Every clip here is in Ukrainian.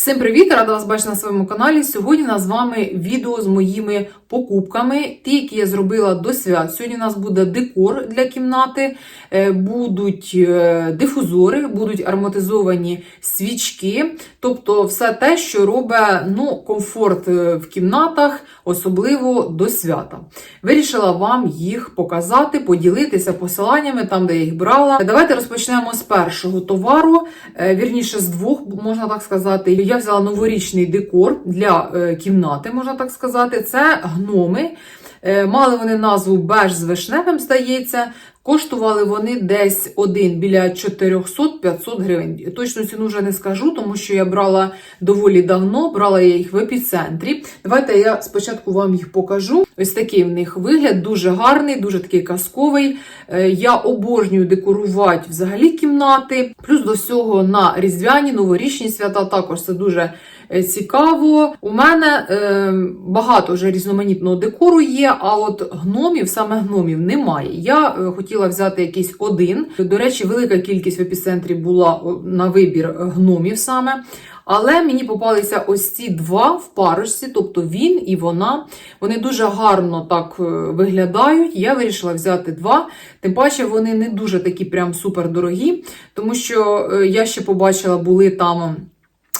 Всім привіт! Рада вас бачити на своєму каналі. Сьогодні у нас з вами відео з моїми покупками, ті, які я зробила до свят. Sьогодні у нас буде декор для кімнати, е, будуть е, дифузори, будуть ароматизовані свічки, тобто все те, що робить ну, комфорт е, в кімнатах, особливо до свята. Вирішила вам їх показати, поділитися посиланнями там, де я їх брала. Давайте розпочнемо з першого товару, вірніше з двох, можна так сказати. Я взяла новорічний декор для е, кімнати, можна так сказати. Це гноми. Е, Мали вони назву беж з вишневим, здається. Коштували вони десь один біля 400-500 гривень. Точну ціну вже не скажу, тому що я брала доволі давно, брала я їх в епіцентрі. Давайте я спочатку вам їх покажу. Ось такий в них вигляд, дуже гарний, дуже такий казковий. Е, Я обожнюю декорувати взагалі кімнати. Плюс до всього на різдвяні, новорічні свята також це дуже е, цікаво. У мене е, багато вже різноманітного декору є, а от гномів, саме гномів, немає. Я е, хотіла взяти якийсь один. До речі, велика кількість в епіцентрі була на вибір гномів саме. Але мені попалися ось ці два в парочці, тобто він і вона. Вони дуже гарно так е, виглядають. Я вирішила взяти два. Тим паче вони не дуже такі прям супер дорогі, тому що е, я ще побачила, були там.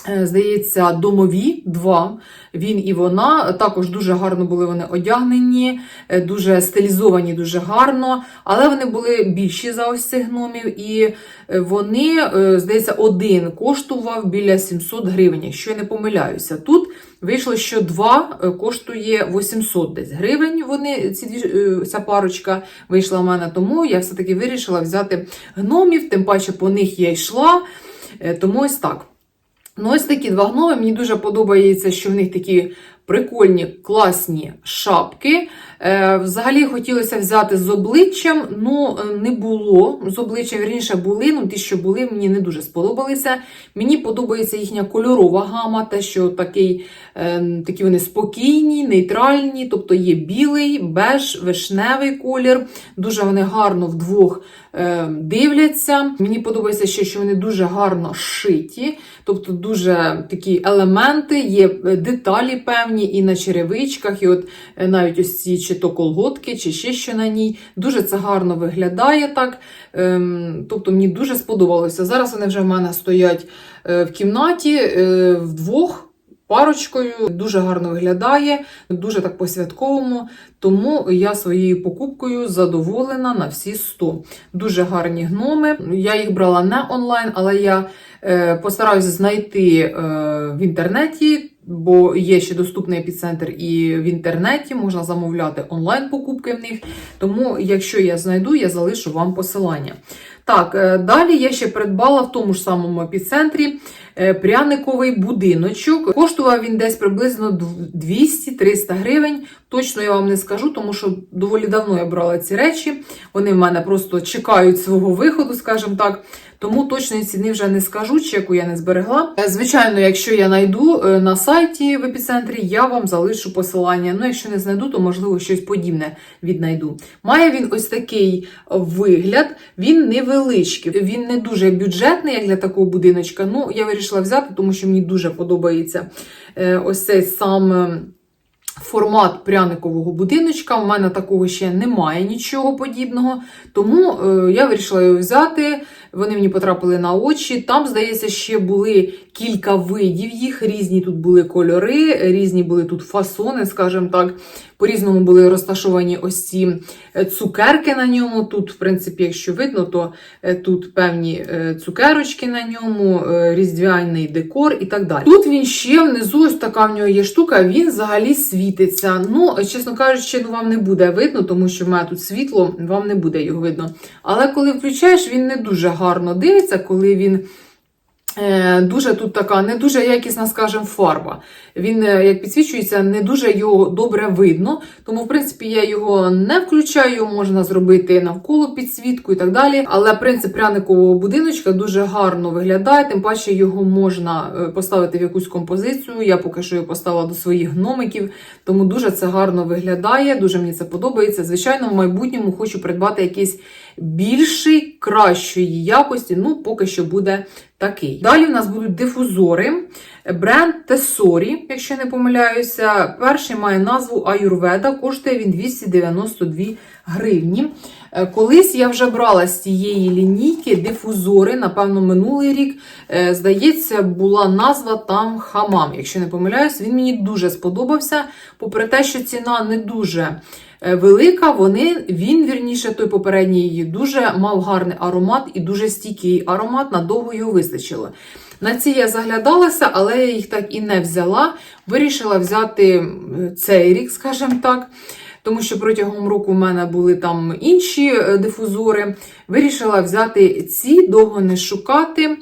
Е, Здається, домові два. Він і вона також дуже гарно були вони одягнені, е, дуже стилізовані, дуже гарно. Але вони були більші за ось цих гномів, і е, вони, здається, один коштував біля 700 гривень, якщо я не помиляюся. Тут вийшло, що два коштує 800 десь гривень. Вони ці ця парочка вийшла в мене, тому я все-таки вирішила взяти гномів, тим паче по них я йшла. Тому ось так. Ну, ось такі два гноми. Мені дуже подобається, що в них такі прикольні, класні шапки. Е, взагалі хотілося взяти з обличчям, ну е, не було. З обличчям, вірніше, були, ну ті, що були, мені не дуже сподобалися. Мені подобається їхня кольорова гама, те, що такий, е, такі вони спокійні, нейтральні, тобто є білий, беж, вишневий колір. Дуже вони гарно вдвох е, дивляться. Мені подобається ще, що вони дуже гарно шиті, тобто дуже такі елементи, є деталі певні і на черевичках, і от навіть ось ці чи то колготки, чи ще що на ній. Дуже це гарно виглядає так. Ем, тобто мені дуже сподобалося. Зараз вони вже в мене стоять е, в кімнаті е, вдвох. Парочкою дуже гарно виглядає, дуже так по-святковому. Тому я своєю покупкою задоволена на всі 100. Дуже гарні гноми. Я їх брала не онлайн, але я е, постараюся знайти е, в інтернеті. Бо є ще доступний епіцентр і в інтернеті можна замовляти онлайн-покупки в них. Тому, якщо я знайду, я залишу вам посилання. Так, е, далі я ще придбала в тому ж самому епіцентрі е, пряниковий будиночок. Коштував він десь приблизно 200-300 гривень. Точно я вам не скажу, тому що доволі давно я брала ці речі. Вони в мене просто чекають свого виходу, скажімо так. Тому точної ціни вже не скажу, чеку я не зберегла. Е, Звичайно, якщо я знайду на сайті в епіцентрі, я вам залишу посилання. Ну, якщо не знайду, то можливо щось подібне віднайду. Має він ось такий вигляд, він невеличкий, він не дуже бюджетний, як для такого будиночка. Ну, я вирішила взяти, тому що мені дуже подобається е, ось цей сам. е, Формат пряникового будиночка. У мене такого ще немає нічого подібного. Тому е, я вирішила його взяти. Вони мені потрапили на очі. Там, здається, ще були кілька видів їх. Різні тут були кольори, різні були тут фасони, скажімо так. По-різному були розташовані ось ці е, цукерки на ньому. Тут, в принципі, якщо видно, то е, тут певні е, цукерочки на ньому, різдвяний декор і так далі. Тут він ще внизу, ось така в нього є штука, він взагалі світиться. Ну, чесно кажучи, ну вам не буде видно, тому що в мене тут світло, вам не буде його видно. Але коли включаєш, він не дуже гарно дивиться, коли він. Е, Дуже тут така не дуже якісна, скажімо, фарба. Він, е, як підсвічується, не дуже його добре видно. Тому, в принципі, я його не включаю, можна зробити навколо підсвітку і так далі. Але принцип пряникового будиночка дуже гарно виглядає, тим паче його можна е, поставити в якусь композицію. Я поки що його поставила до своїх гномиків, тому дуже це гарно виглядає, дуже мені це подобається. Звичайно, в майбутньому хочу придбати якийсь більший, кращої якості. Ну, поки що буде такий. Далі в нас будуть дифузори. Бренд Тесорі, якщо не помиляюся, перший має назву Аюрведа, коштує він 292 гривні. Е, Колись я вже брала з цієї лінійки дифузори, напевно, минулий рік. Е, Здається, була назва там Хамам. Якщо не помиляюсь, він мені дуже сподобався. Попри те, що ціна не дуже велика, вони, він, вірніше, той попередній, її дуже мав гарний аромат і дуже стійкий аромат, надовго його вистачило. На ці я заглядалася, але я їх так і не взяла. Вирішила взяти цей рік, скажімо так. Тому що протягом року в мене були там інші е, дифузори. Вирішила взяти ці, довго не шукати.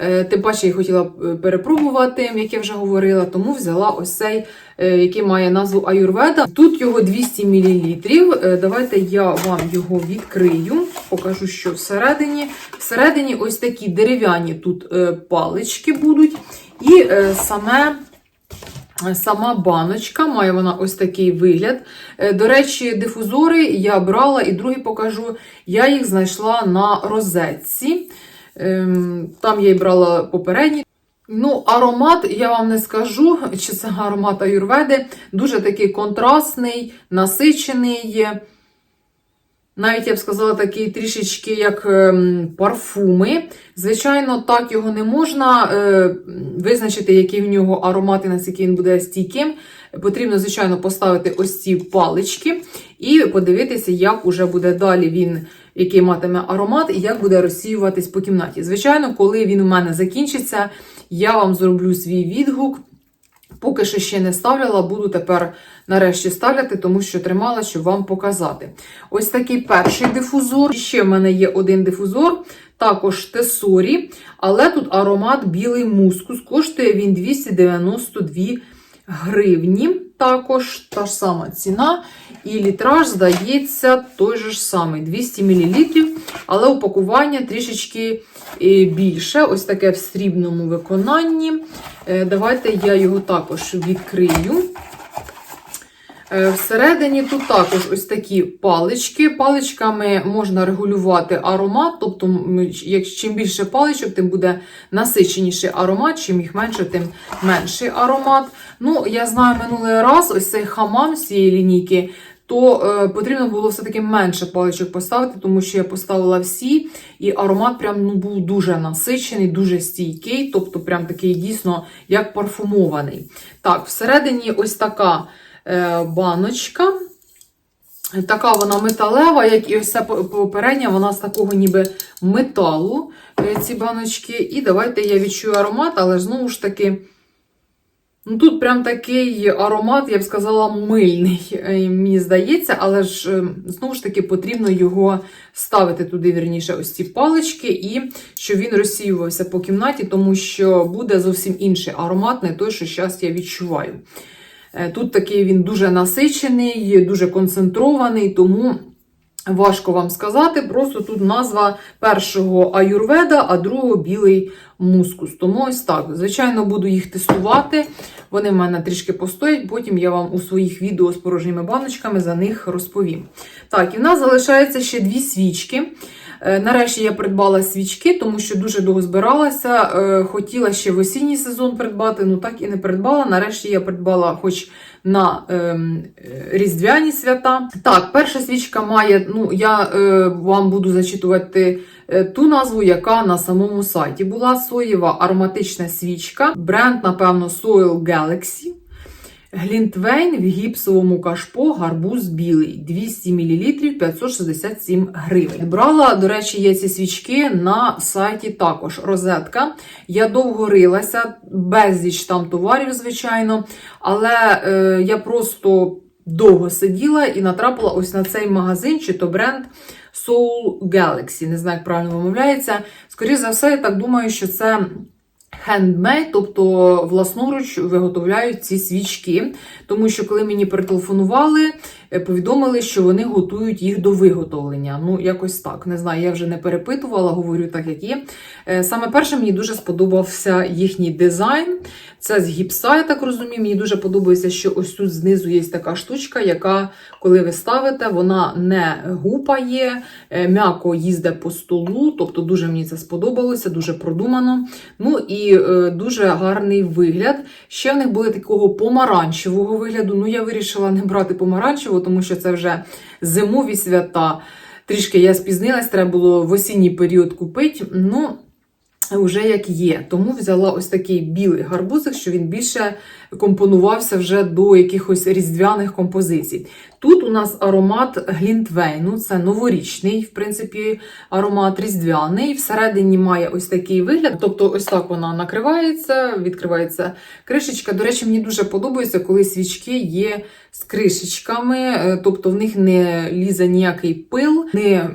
Е, Тим паче я хотіла е, перепробувати, як я вже говорила, тому взяла ось цей, який має назву Аюрведа. Тут його 200 мл. Давайте я вам його відкрию, покажу, що всередині. Всередині ось такі дерев'яні тут палички будуть. І саме Сама баночка, має вона ось такий вигляд. Е, До речі, дифузори я брала і другий покажу. Я їх знайшла на розетці. Ем, Там я й брала попередні. Ну, аромат, я вам не скажу, чи це аромат аюрведи. Дуже такий контрастний, насичений. Навіть я б сказала, такий трішечки як ем, парфуми. Звичайно, так його не можна е, визначити, який в нього аромат і наскільки він буде стійким. Потрібно, звичайно, поставити ось ці палички і подивитися, як уже буде далі він, який матиме аромат, і як буде розсіюватись по кімнаті. Звичайно, коли він у мене закінчиться, я вам зроблю свій відгук. Поки що ще не ставляла, буду тепер нарешті ставляти, тому що тримала, щоб вам показати. Ось такий перший дифузор. Ще в мене є один дифузор, також Тесорі, але тут аромат білий мускус. Коштує він 292 гривні. Також та ж сама ціна. І літраж, здається, той же ж самий 200 мл, але упакування трішечки е, більше. Ось таке в срібному виконанні. Е, Давайте я його також відкрию. Е, Всередині тут також ось такі палички. Паличками можна регулювати аромат, тобто, чим більше паличок, тим буде насиченіший аромат, чим їх менше, тим менший аромат. Ну, я знаю, минулий раз ось цей хамам з цієї лінійки, то е, потрібно було все-таки менше паличок поставити, тому що я поставила всі, і аромат прям ну, був дуже насичений, дуже стійкий, тобто прям такий дійсно як парфумований. Так, всередині ось така баночка. Така вона металева, як і ця попередня, вона з такого ніби металу, е, ці баночки. І давайте я відчую аромат, але знову ж таки. Ну, Тут прям такий аромат, я б сказала, мильний, е, мені здається, але ж е, знову ж таки потрібно його ставити туди, вірніше, ось ці палички, і щоб він розсіювався по кімнаті, тому що буде зовсім інший аромат, не той, що зараз я відчуваю. Е, Тут такий він дуже насичений, дуже концентрований, тому важко вам сказати. Просто тут назва першого аюрведа, а другого білий мускус. Тому ось так. Звичайно, буду їх тестувати. Вони в мене трішки постоять, потім я вам у своїх відео з порожніми баночками за них розповім. Так, і в нас залишається ще дві свічки. Е, Нарешті я придбала свічки, тому що дуже довго збиралася. Е, Хотіла ще в осінній сезон придбати, ну так і не придбала. Нарешті я придбала хоч на ем, різдвяні свята. Так, перша свічка має, ну я е, вам буду зачитувати ту назву, яка на самому сайті була соєва ароматична свічка. Бренд, напевно, Soil Galaxy. Глінтвейн в гіпсовому кашпо гарбуз білий 200 мл 567 гривень. Брала, до речі, є ці свічки на сайті також розетка. Я довго рилася, безліч там товарів, звичайно, але е, я просто довго сиділа і натрапила ось на цей магазин, чи то бренд Soul Galaxy. Не знаю, як правильно вимовляється. Скоріше за все, я так думаю, що це. Handmade, тобто власноруч виготовляють ці свічки, тому що коли мені перетелефонували, повідомили, що вони готують їх до виготовлення. Ну, якось так. Не знаю, я вже не перепитувала, говорю так, як є. Е, Саме перше, мені дуже сподобався їхній дизайн. Це з гіпса, я так розумію. Мені дуже подобається, що ось тут знизу є така штучка, яка, коли ви ставите, вона не гупає, е, м'яко їздить по столу. Тобто дуже мені це сподобалося, дуже продумано. Ну і е, дуже гарний вигляд. Ще в них були такого помаранчевого вигляду. Ну, я вирішила не брати помаранчевого, тому що це вже зимові свята. Трішки я спізнилась, треба було в осінній період купити. Ну, вже як є. Тому взяла ось такий білий гарбузик, що він більше компонувався вже до якихось різдвяних композицій. Тут у нас аромат глінтвейну, це новорічний, в принципі, аромат різдвяний. Всередині має ось такий вигляд. Тобто, ось так вона накривається, відкривається кришечка. До речі, мені дуже подобається, коли свічки є з кришечками, е, тобто в них не лізе ніякий пил, не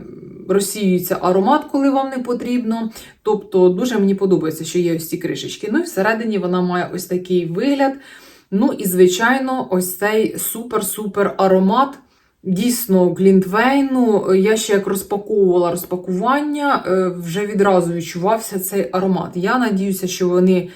розсіюється аромат, коли вам не потрібно. Тобто, дуже мені подобається, що є ось ці кришечки. Ну і всередині вона має ось такий вигляд. Ну і, звичайно, ось цей супер-супер аромат. Дійсно, глінтвейну. Я ще як розпаковувала розпакування, е, вже відразу відчувався цей аромат. Я надіюся, що вони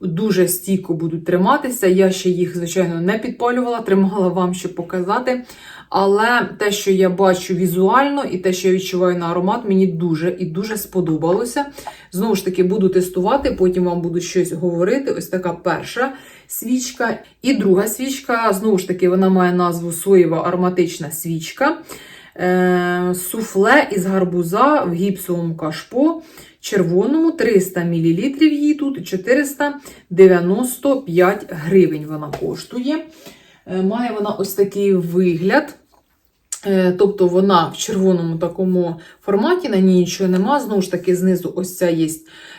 дуже стійко будуть триматися. Я ще їх, звичайно, не підпалювала, тримала вам, щоб показати. Але те, що я бачу візуально, і те, що я відчуваю на аромат, мені дуже і дуже сподобалося. Знову ж таки, буду тестувати, потім вам буду щось говорити. Ось така перша свічка. І друга свічка, знову ж таки, вона має назву соєва ароматична свічка. Е, суфле із гарбуза в гіпсовому кашпо. Червоному 300 мл її тут 495 гривень вона коштує. Е, Має вона ось такий вигляд. Е, Тобто вона в червоному такому форматі, на ній нічого нема. Знову ж таки, знизу ось ця є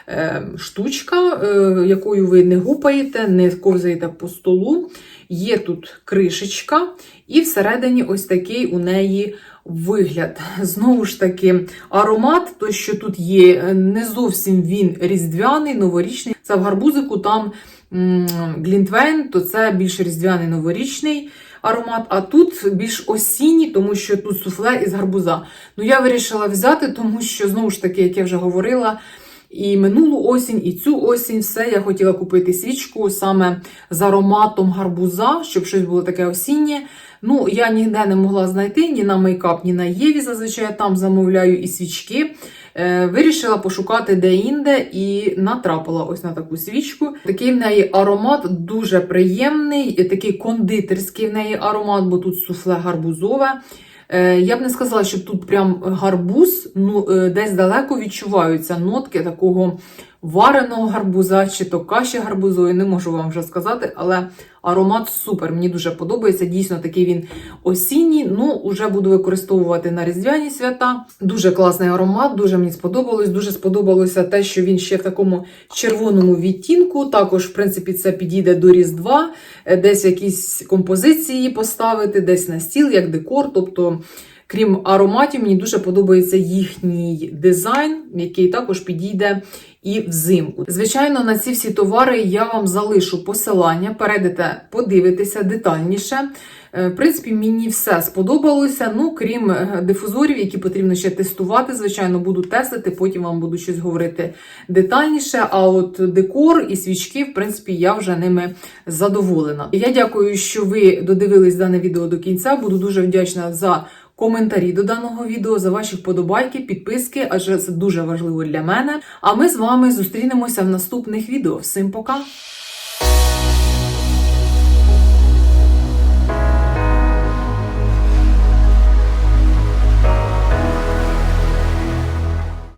е, штучка, якою ви не гупаєте, не ковзаєте по столу. Є тут кришечка, і всередині ось такий у неї вигляд. Знову ж таки, аромат, то що тут є, не зовсім він різдвяний, новорічний. Це в гарбузику там глінтвейн, то це більш різдвяний новорічний аромат, а тут більш осінній, тому що тут суфле із гарбуза. Ну, я вирішила взяти, тому що, знову ж таки, як я вже говорила, і минулу осінь, і цю осінь все я хотіла купити свічку саме з ароматом гарбуза, щоб щось було таке осіннє. Ну, я ніде не могла знайти ні на мейкап, ні на Єві. Зазвичай я там замовляю і свічки. Е, вирішила пошукати де-інде і натрапила ось на таку свічку. Такий в неї аромат дуже приємний, такий кондитерський в неї аромат, бо тут суфле гарбузове. Е, Я б не сказала, що тут прям гарбуз, ну е, десь далеко відчуваються нотки такого вареного гарбуза чи то каші гарбузової, не можу вам вже сказати, але аромат супер. Мені дуже подобається. Дійсно, такий він осінній. Ну, вже буду використовувати на різдвяні свята. Дуже класний аромат, дуже мені сподобалось. Дуже сподобалося те, що він ще в такому червоному відтінку. Також, в принципі, це підійде до Різдва, Е, десь якісь композиції поставити, десь на стіл, як декор. Тобто. Крім ароматів, мені дуже подобається їхній дизайн, який також підійде і взимку. Звичайно, на ці всі товари я вам залишу посилання, перейдете, подивитися детальніше. Е, В принципі, мені все сподобалося. Ну, крім е, дифузорів, які потрібно ще тестувати. Звичайно, буду тестити, потім вам буду щось говорити детальніше. А от декор і свічки, в принципі, я вже ними задоволена. Я дякую, що ви додивились дане відео до кінця. Буду дуже вдячна за коментарі до даного відео, за ваші вподобайки, підписки, адже це дуже важливо для мене. А ми з вами зустрінемося в наступних відео. Всім пока!